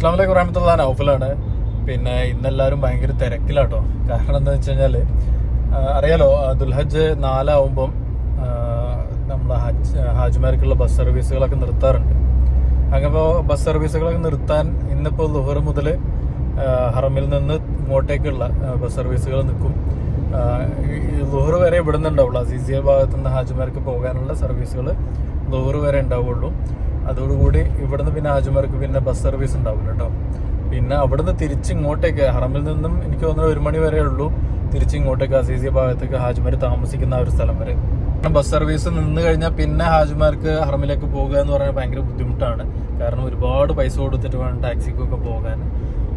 അസ്ലാം കുറയാമത്തുള്ള വറഹമത്തുള്ള നൗഫലാണ് പിന്നെ ഇന്നെല്ലാവരും ഭയങ്കര തിരക്കിലാട്ടോ. കാരണം എന്താ വെച്ച് കഴിഞ്ഞാൽ അറിയാലോ ദുൽഹജ് നാലാവുമ്പം നമ്മൾ ഹജ്ജ് ഹാജിമാർക്കുള്ള ബസ് സർവീസുകളൊക്കെ നിർത്താറുണ്ട്. അങ്ങനെ ബസ് സർവീസുകളൊക്കെ നിർത്താൻ ഇന്നിപ്പോൾ ലുഹർ മുതൽ ഹറമിൽ നിന്ന് ഇങ്ങോട്ടേക്കുള്ള ബസ് സർവീസുകൾ നിൽക്കും. ലുഹർ വരെ ഇവിടെ നിന്നുണ്ടാവുള്ളൂ അസീസിയ ഭാഗത്തു നിന്ന് ഹാജിമാർക്ക് പോകാനുള്ള സർവീസുകൾ ലുഹർ വരെ ഉണ്ടാവുള്ളൂ. അതോടുകൂടി ഇവിടുന്ന് പിന്നെ ഹാജിമാർക്ക് പിന്നെ ബസ് സർവീസ് ഉണ്ടാവില്ല കേട്ടോ പിന്നെ അവിടുന്ന് തിരിച്ച് ഇങ്ങോട്ടേക്ക് ഹറമിൽ നിന്നും എനിക്ക് തോന്നുന്നത് ഒരു മണി വരെ ഉള്ളൂ. തിരിച്ച് ഇങ്ങോട്ടേക്ക് അസീസിയ ഭാഗത്തേക്ക് ഹാജിമാർ താമസിക്കുന്ന ആ ഒരു സ്ഥലം വരെ. ബസ് സർവീസ് നിന്ന് കഴിഞ്ഞാൽ പിന്നെ ഹാജിമാർക്ക് ഹറമിലേക്ക് പോകുക എന്ന് പറഞ്ഞാൽ ഭയങ്കര ബുദ്ധിമുട്ടാണ്. കാരണം ഒരുപാട് പൈസ കൊടുത്തിട്ട് വേണം ടാക്സിക്കൊക്കെ പോകാൻ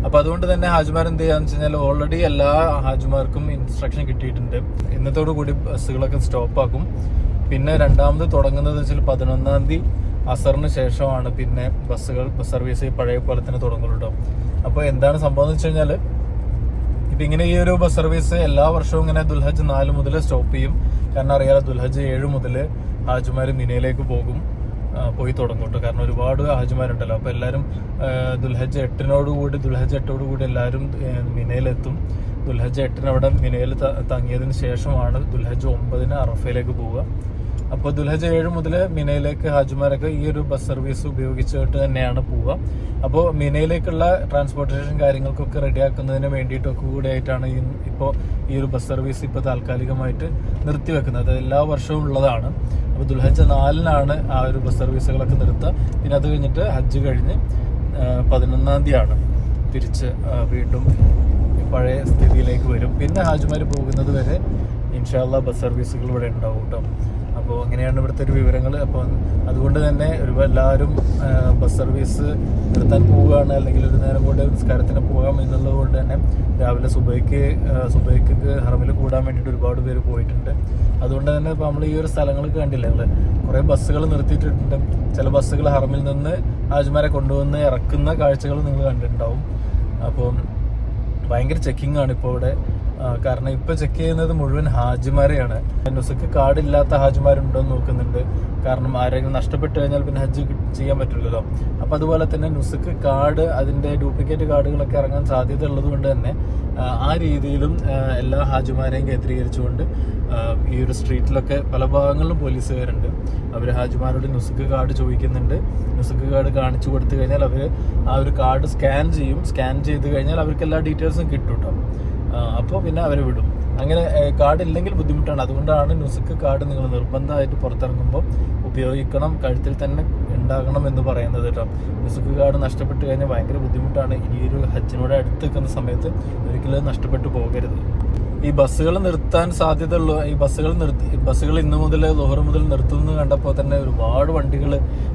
അപ്പൊ അതുകൊണ്ട് തന്നെ ഹാജിമാർ എന്ത് ചെയ്യാന്ന് വെച്ച് കഴിഞ്ഞാൽ ഓൾറെഡി എല്ലാ ഹാജിമാർക്കും ഇൻസ്ട്രക്ഷൻ കിട്ടിയിട്ടുണ്ട്. ഇന്നത്തോടു കൂടി ബസ്സുകളൊക്കെ സ്റ്റോപ്പ് ആക്കും. പിന്നെ രണ്ടാമത് തുടങ്ങുന്നത് വെച്ചാൽ പതിനൊന്നാം തീയതി അസറിന് ശേഷമാണ് പിന്നെ ബസ്സുകൾ ബസ് സർവീസ് പഴയ പോലെ തന്നെ തുടങ്ങുള്ളൂ അപ്പോൾ എന്താണ് സംഭവം എന്ന് വെച്ച് കഴിഞ്ഞാൽ ഇപ്പൊ ഇങ്ങനെ ഈ ഒരു ബസ് സർവീസ് എല്ലാ വർഷവും ഇങ്ങനെ ദുൽഹജ് നാല് മുതൽ സ്റ്റോപ്പ് ചെയ്യും. കാരണം അറിയാതെ ദുൽഹജ് ഏഴ് മുതൽ ഹാജിമാർ മിനയിലേക്ക് പോകും. പോയി തുടങ്ങും കാരണം ഒരുപാട് ഹാജിമാരുണ്ടല്ലോ അപ്പൊ എല്ലാവരും ദുൽഹജ് എട്ടിനോട് കൂടി ദുൽഹജ് എട്ടോട് കൂടി എല്ലാവരും മിനയിലെത്തും. ദുൽഹജ് എട്ടിന് അവിടെ മിനയിൽ തങ്ങിയതിന് ശേഷമാണ് ദുൽഹജ് ഒമ്പതിന് അറഫയിലേക്ക് പോവുക. അപ്പോൾ ദുൽഹജ് ഏഴ് മുതൽ മിനയിലേക്ക് ഹാജിമാരൊക്കെ ഈ ഒരു ബസ് സർവീസ് ഉപയോഗിച്ചിട്ട് തന്നെയാണ് പോവുക. അപ്പോൾ മിനയിലേക്കുള്ള ട്രാൻസ്പോർട്ടേഷൻ കാര്യങ്ങൾക്കൊക്കെ റെഡിയാക്കുന്നതിന് വേണ്ടിയിട്ടൊക്കെ കൂടെ ആയിട്ടാണ് ഈ ഇപ്പോൾ ഈ ഒരു ബസ് സർവീസ് ഇപ്പോൾ താൽക്കാലികമായിട്ട് നിർത്തിവെക്കുന്നത്. അത് എല്ലാ വർഷവും ഉള്ളതാണ്. അപ്പോൾ ദുൽഹജ് നാലിനാണ് ആ ഒരു ബസ് സർവീസുകളൊക്കെ നിർത്തുക. പിന്നെ അത് കഴിഞ്ഞിട്ട് ഹജ്ജ് കഴിഞ്ഞ് പതിനൊന്നാം തീയതിയാണ് തിരിച്ച് വീണ്ടും പഴയ സ്ഥിതിയിലേക്ക് വരും. പിന്നെ ഹാജിമാർ പോകുന്നത് വരെ ഇൻഷാല്ല ബസ് സർവീസുകൾ ഇവിടെ ഉണ്ടാവും കേട്ടോ. അപ്പോൾ അങ്ങനെയാണ് ഇവിടുത്തെ ഒരു വിവരങ്ങൾ. അപ്പോൾ അതുകൊണ്ട് തന്നെ ഒരു എല്ലാവരും ബസ് സർവീസ് നിർത്താൻ പോവുകയാണ്. അല്ലെങ്കിൽ ഒരു നേരം കൊണ്ട് നിസ്കാരത്തിന് പോകാം എന്നുള്ളത് കൊണ്ട് തന്നെ രാവിലെ സുബൈക്ക് സുബൈക്ക് ഹറമിൽ കൂടാൻ വേണ്ടിയിട്ട് ഒരുപാട് പേര് പോയിട്ടുണ്ട്. അതുകൊണ്ട് തന്നെ ഇപ്പോൾ നമ്മൾ ഈ ഒരു സ്ഥലങ്ങൾ കണ്ടില്ലേ? ഞങ്ങൾ കുറേ ബസ്സുകൾ നിർത്തിയിട്ടുണ്ട്. ചില ബസ്സുകൾ ഹറമിൽ നിന്ന് ഹാജിമാരെ കൊണ്ടുവന്ന് ഇറക്കുന്ന കാഴ്ചകൾ നിങ്ങൾ കണ്ടിട്ടുണ്ടാവും. അപ്പോൾ ഭയങ്കര ചെക്കിംഗ് ആണ് ഇപ്പോൾ ഇവിടെ. കാരണം ഇപ്പൊ ചെക്ക് ചെയ്യുന്നത് മുഴുവൻ ഹാജിമാരെയാണ്. നുസക്ക് കാർഡ് ഇല്ലാത്ത ഹാജിമാരുണ്ടോ എന്ന് നോക്കുന്നുണ്ട്. കാരണം ആരെങ്കിലും നഷ്ടപ്പെട്ടു കഴിഞ്ഞാൽ പിന്നെ ഹജ്ജ് ചെയ്യാൻ പറ്റില്ലല്ലോ. അപ്പൊ അതുപോലെ തന്നെ നുസക്ക് കാർഡ് അതിന്റെ ഡ്യൂപ്ലിക്കേറ്റ് കാർഡുകളൊക്കെ ഇറങ്ങാൻ സാധ്യത ഉള്ളത് കൊണ്ട് തന്നെ ആ രീതിയിലും എല്ലാ ഹാജിമാരെയും കേന്ദ്രീകരിച്ചുകൊണ്ട് ഈ ഒരു സ്ട്രീറ്റിലൊക്കെ പല ഭാഗങ്ങളിലും പോലീസുകാരുണ്ട്. അവർ ഹാജിമാരോട് നുസുക്ക് കാർഡ് ചോദിക്കുന്നുണ്ട്. നുസുക്ക് കാർഡ് കാണിച്ചു കൊടുത്തു കഴിഞ്ഞാൽ അവർ ആ ഒരു കാർഡ് സ്കാൻ ചെയ്യും. സ്കാൻ ചെയ്ത് കഴിഞ്ഞാൽ അവർക്ക് എല്ലാ ഡീറ്റെയിൽസും കിട്ടും കേട്ടോ അപ്പോൾ പിന്നെ അവരെ വിടും. അങ്ങനെ കാർഡ് ഇല്ലെങ്കിൽ ബുദ്ധിമുട്ടാണ്. അതുകൊണ്ടാണ് നുസുക്ക് കാർഡ് നിങ്ങൾ നിർബന്ധമായിട്ട് പുറത്തിറങ്ങുമ്പോൾ ഉപയോഗിക്കണം കഴുത്തിൽ തന്നെ ഉണ്ടാകണം എന്ന് പറയുന്നത് കേട്ടോ. നുസുക്ക് കാർഡ് നഷ്ടപ്പെട്ട് കഴിഞ്ഞാൽ ഭയങ്കര ബുദ്ധിമുട്ടാണ്. ഈ ഒരു ഹജ്ജിനോട് അടുത്ത് നിൽക്കുന്ന സമയത്ത് ഒരിക്കലും നഷ്ടപ്പെട്ടു പോകരുത്. ഈ ബസ്സുകൾ നിർത്താൻ സാധ്യതയുള്ള. ഈ ബസ്സുകൾ നിർത്തി ബസ്സുകൾ ഇന്നു മുതൽ ലോഹർ മുതൽ നിർത്തുന്നു കണ്ടപ്പോൾ തന്നെ ഒരുപാട് വണ്ടികൾ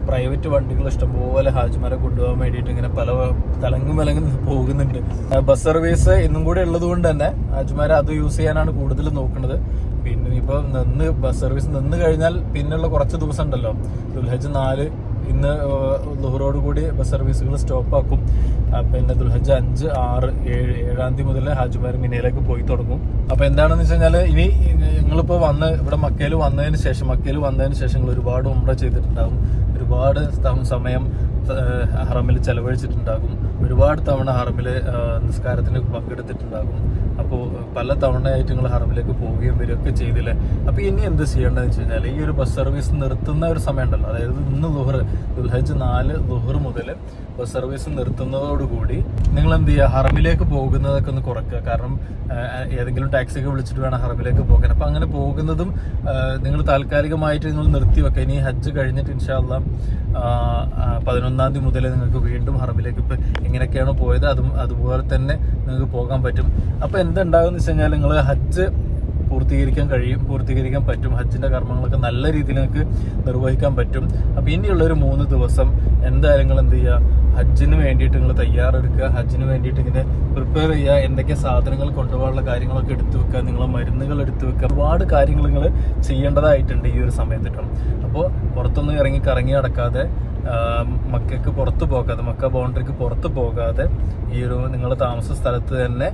പ്രൈവറ്റ് വണ്ടികൾ ഇഷ്ടംപോലെ ഹാജിമാരെ കൊണ്ടുപോകാൻ വേണ്ടിയിട്ട് ഇങ്ങനെ പല തലങ്ങും വിലങ്ങും പോകുന്നുണ്ട്. ബസ് സർവീസ് ഇന്നും കൂടെ ഉള്ളത് കൊണ്ട് തന്നെ ഹാജിമാരെ അത് യൂസ് ചെയ്യാനാണ് കൂടുതൽ നോക്കുന്നത്. പിന്നെ ഇപ്പോൾ നിന്ന് ബസ് സർവീസ് നിന്ന് കഴിഞ്ഞാൽ പിന്നെയുള്ള കുറച്ച് ദിവസം ഉണ്ടല്ലോ. ദുൽഹജ് നാല് ഇന്ന് കൂടി ബസ് സർവീസുകൾ സ്റ്റോപ്പാക്കും. പിന്നെ ദുൽഹജ് അഞ്ച് ആറ് ഏഴ് ഏഴാം തീയതി മുതൽ ഹാജിമാർ മിനയിലേക്ക് പോയി തുടങ്ങും. അപ്പൊ എന്താണെന്ന് വെച്ച് കഴിഞ്ഞാൽ ഇനി നിങ്ങളിപ്പോ വന്ന് ഇവിടെ മക്കയിൽ വന്നതിന് ശേഷം മക്കയിൽ വന്നതിന് ശേഷം നിങ്ങൾ ഒരുപാട് ഉമ്ര ചെയ്തിട്ടുണ്ടാകും ഒരുപാട് സമയം ഹറമിൽ ചെലവഴിച്ചിട്ടുണ്ടാകും. ഒരുപാട് തവണ ഹറമിൽ നിസ്കാരത്തിന് പങ്കെടുത്തിട്ടുണ്ടാകും. അപ്പോൾ പല തവണയായിട്ട് നിങ്ങൾ ഹറമിലേക്ക് പോവുകയും വരികയൊക്കെ ചെയ്തില്ലേ? അപ്പോൾ ഇനി എന്ത് ചെയ്യേണ്ടതെന്ന് വെച്ച് കഴിഞ്ഞാൽ ഈ ഒരു ബസ് സർവീസ് നിർത്തുന്ന ഒരു സമയമുണ്ടല്ലോ. അതായത് ഇന്ന് ദുഹർ ദുൽഹജ് നാല് ദുഹർ മുതൽ ബസ് സർവീസ് നിർത്തുന്നതോടുകൂടി നിങ്ങൾ എന്ത് ചെയ്യുക ഹറമിലേക്ക് പോകുന്നതൊക്കെ ഒന്ന് കുറയ്ക്കുക കാരണം ഏതെങ്കിലും ടാക്സി ഒക്കെ വിളിച്ചിട്ട് വേണം ഹറമിലേക്ക് പോകാൻ. അപ്പം അങ്ങനെ പോകുന്നതും നിങ്ങൾ താൽക്കാലികമായിട്ട് നിങ്ങൾ നിർത്തി വെക്കുക. ഇനി ഹജ്ജ് കഴിഞ്ഞിട്ട് ഇൻഷാല്ല പതിനൊന്നാം തീയതി മുതൽ നിങ്ങൾക്ക് വീണ്ടും ഹറമിലേക്ക് ഇപ്പം എങ്ങനെയൊക്കെയാണോ പോയത്. അതും അതുപോലെ തന്നെ നിങ്ങൾക്ക് പോകാൻ പറ്റും. അപ്പോൾ എന്തുണ്ടാകുമെന്ന് വെച്ച് കഴിഞ്ഞാൽ നിങ്ങൾ ഹജ്ജ് പൂർത്തീകരിക്കാൻ കഴിയും പൂർത്തീകരിക്കാൻ പറ്റും ഹജ്ജിന്റെ കർമ്മങ്ങളൊക്കെ നല്ല രീതിയിൽ നിങ്ങൾക്ക് നിർവഹിക്കാൻ പറ്റും. അപ്പോൾ ഇനിയുള്ള ഒരു മൂന്ന് ദിവസം എന്തായാലും നിങ്ങൾ എന്ത് ചെയ്യുക? ഹജ്ജിന് വേണ്ടിയിട്ട് നിങ്ങൾ തയ്യാറെടുക്കുക ഹജ്ജിന് വേണ്ടിയിട്ട് ഇങ്ങനെ പ്രിപ്പയർ ചെയ്യുക എന്തൊക്കെ സാധനങ്ങൾ കൊണ്ടുപോകാനുള്ള കാര്യങ്ങളൊക്കെ എടുത്തു വെക്കുക നിങ്ങളെ മരുന്നുകൾ എടുത്തു വെക്കുക. ഒരുപാട് കാര്യങ്ങൾ നിങ്ങൾ ചെയ്യേണ്ടതായിട്ടുണ്ട് ഈ ഒരു സമയത്ത് കേട്ടോ അപ്പോൾ പുറത്തൊന്നും ഇറങ്ങി കറങ്ങി നടക്കാതെ മക്കൾക്ക് പുറത്ത് പോകാതെ മക്ക ബൗണ്ടറിക്ക് പുറത്ത് പോകാതെ ഈ ഒരു നിങ്ങൾ താമസ സ്ഥലത്ത് തന്നെ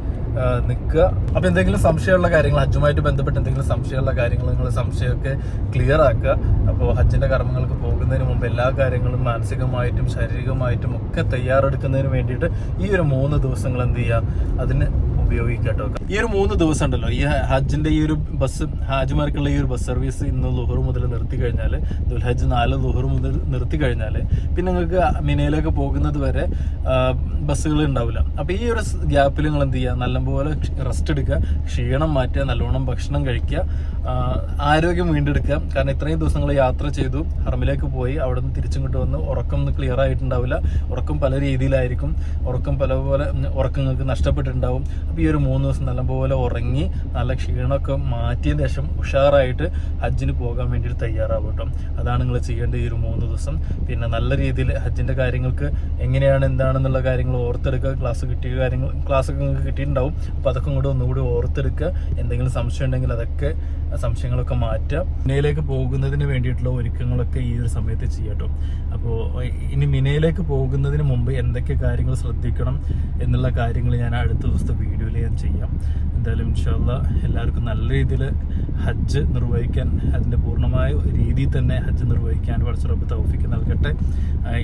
നിൽക്കുക. അപ്പോൾ എന്തെങ്കിലും സംശയമുള്ള കാര്യങ്ങൾ ഹജ്ജുമായിട്ട് ബന്ധപ്പെട്ട് എന്തെങ്കിലും സംശയമുള്ള കാര്യങ്ങൾ നിങ്ങൾ സംശയമൊക്കെ ക്ലിയർ ആക്കുക. അപ്പോൾ ഹജ്ജിന്റെ കർമ്മങ്ങൾക്ക് പോകുന്നതിന് മുമ്പ് എല്ലാ കാര്യങ്ങളും മാനസികമായിട്ടും ശാരീരികമായിട്ടും ഒക്കെ തയ്യാറെടുക്കുന്നതിന് വേണ്ടിയിട്ട് ഈ ഒരു മൂന്ന് ദിവസങ്ങൾ എന്ത് ചെയ്യുക? അതിന് ഉപയോഗിക്കുക ഈ ഒരു മൂന്ന് ദിവസം ഉണ്ടല്ലോ ഈ ഹജ്ജിന്റെ ഈ ഒരു ബസ് ഹാജിമാർക്കുള്ള ഈ ഒരു ബസ് സർവീസ് ഇന്ന് ലുഹർ മുതൽ നിർത്തി കഴിഞ്ഞാൽ ദുൽഹജ്ജ് നാല് ലുഹർ മുതൽ നിർത്തി കഴിഞ്ഞാൽ പിന്നെ നിങ്ങൾക്ക് മിനയിലേക്ക് പോകുന്നത് വരെ ബസ്സുകൾ ഉണ്ടാവില്ല. അപ്പൊ ഈ ഒരു ഗ്യാപ്പിൽ നിങ്ങൾ എന്ത് ചെയ്യുക? നല്ലപോലെ റെസ്റ്റ് എടുക്കുക ക്ഷീണം മാറ്റുക നല്ലോണം ഭക്ഷണം കഴിക്കുക ആരോഗ്യം വീണ്ടെടുക്കുക. കാരണം ഇത്രയും ദിവസങ്ങൾ യാത്ര ചെയ്തു ഹറമിലേക്ക് പോയി അവിടെ നിന്ന് തിരിച്ചിങ്ങോട്ട് വന്ന് ഉറക്കം ക്ലിയർ ആയിട്ടുണ്ടാവില്ല. ഉറക്കം പല രീതിയിലായിരിക്കും. ഉറക്കം പല പോലെ ഉറക്കങ്ങൾക്ക് നഷ്ടപ്പെട്ടിട്ടുണ്ടാവും. അപ്പോൾ ഈ ഒരു മൂന്ന് ദിവസം നല്ലപോലെ ഉറങ്ങി നല്ല ക്ഷീണമൊക്കെ മാറ്റിയതിന് ശേഷം ഉഷാറായിട്ട് ഹജ്ജിന് പോകാൻ വേണ്ടിയിട്ട് തയ്യാറാവും കേട്ടോ. അതാണ് നിങ്ങൾ ചെയ്യേണ്ട ഈ ഒരു മൂന്ന് ദിവസം. പിന്നെ നല്ല രീതിയിൽ ഹജ്ജിന്റെ കാര്യങ്ങൾക്ക് എങ്ങനെയാണ് എന്താണെന്നുള്ള കാര്യങ്ങൾ ഓർത്തെടുക്കുക ക്ലാസ് കിട്ടിയ കാര്യങ്ങൾ ക്ലാസ് ഒക്കെ നിങ്ങൾക്ക് കിട്ടിയിട്ടുണ്ടാവും. അപ്പോൾ അതൊക്കെ ഇങ്ങോട്ട് ഒന്നുകൂടി ഓർത്തെടുക്കുക. എന്തെങ്കിലും സംശയം ഉണ്ടെങ്കിൽ അതൊക്കെ സംശയങ്ങളൊക്കെ മാറ്റുക. മിനയിലേക്ക് പോകുന്നതിന് വേണ്ടിയിട്ടുള്ള ഒരുക്കങ്ങളൊക്കെ ഈ ഒരു സമയത്ത് ചെയ്യട്ടോ അപ്പോൾ ഇനി മിനയിലേക്ക് പോകുന്നതിന് മുമ്പ് എന്തൊക്കെ കാര്യങ്ങൾ ശ്രദ്ധിക്കണം എന്നുള്ള കാര്യങ്ങൾ ഞാൻ അടുത്ത ദിവസത്തെ വീഡിയോയിൽ ചെയ്യാം. എന്തായാലും ഇൻഷാല്ല എല്ലാവർക്കും നല്ല രീതിയിൽ ഹജ്ജ് നിർവഹിക്കാൻ അതിന്റെ പൂർണമായ രീതിയിൽ തന്നെ ഹജ്ജ് നിർവഹിക്കാൻ പടച്ചിറപ്പ് തൗഫിക്ക് നൽകട്ടെ.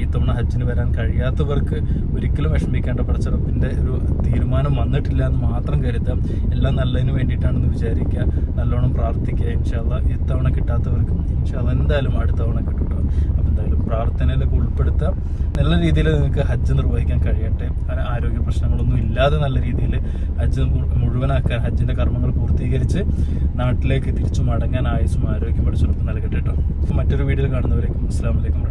ഇത്തവണ ഹജ്ജിന് വരാൻ കഴിയാത്തവർക്ക് ഒരിക്കലും വിഷമിക്കേണ്ട. പടച്ചിറപ്പിന്റെ ഒരു തീരുമാനം വന്നിട്ടില്ല എന്ന് മാത്രം കരുതാം എല്ലാം നല്ലതിന് വേണ്ടിയിട്ടാണെന്ന് വിചാരിക്കുക. നല്ലോണം പ്രാർത്ഥിക്കുക. ഇൻഷാല്ല ഇത്തവണ കിട്ടാത്തവർക്കും ഇൻഷാല്ല എന്തായാലും അടുത്ത തവണ കിട്ടും അപ്പോൾ എന്തായാലും പ്രാർത്ഥനയിലൊക്കെ ഉൾപ്പെടുത്തുക. നല്ല രീതിയിൽ നിങ്ങൾക്ക് ഹജ്ജ് നിർവഹിക്കാൻ കഴിയട്ടെ. ആരോഗ്യ പ്രശ്നങ്ങളൊന്നും ഇല്ലാതെ നല്ല രീതിയിൽ ഹജ്ജ് മുഴുവനാക്കാൻ ഹജ്ജിന്റെ കർമ്മങ്ങൾ പൂർത്തീകരിച്ച് നാട്ടിലേക്ക് തിരിച്ചു മടങ്ങാൻ ആയുസും ആരോഗ്യം പഠിച്ചുറപ്പ് നൽകട്ടെ കേട്ടോ മറ്റൊരു വീഡിയോയിൽ കാണുന്നവരേക്കും അസ്സാം വലൈക്കും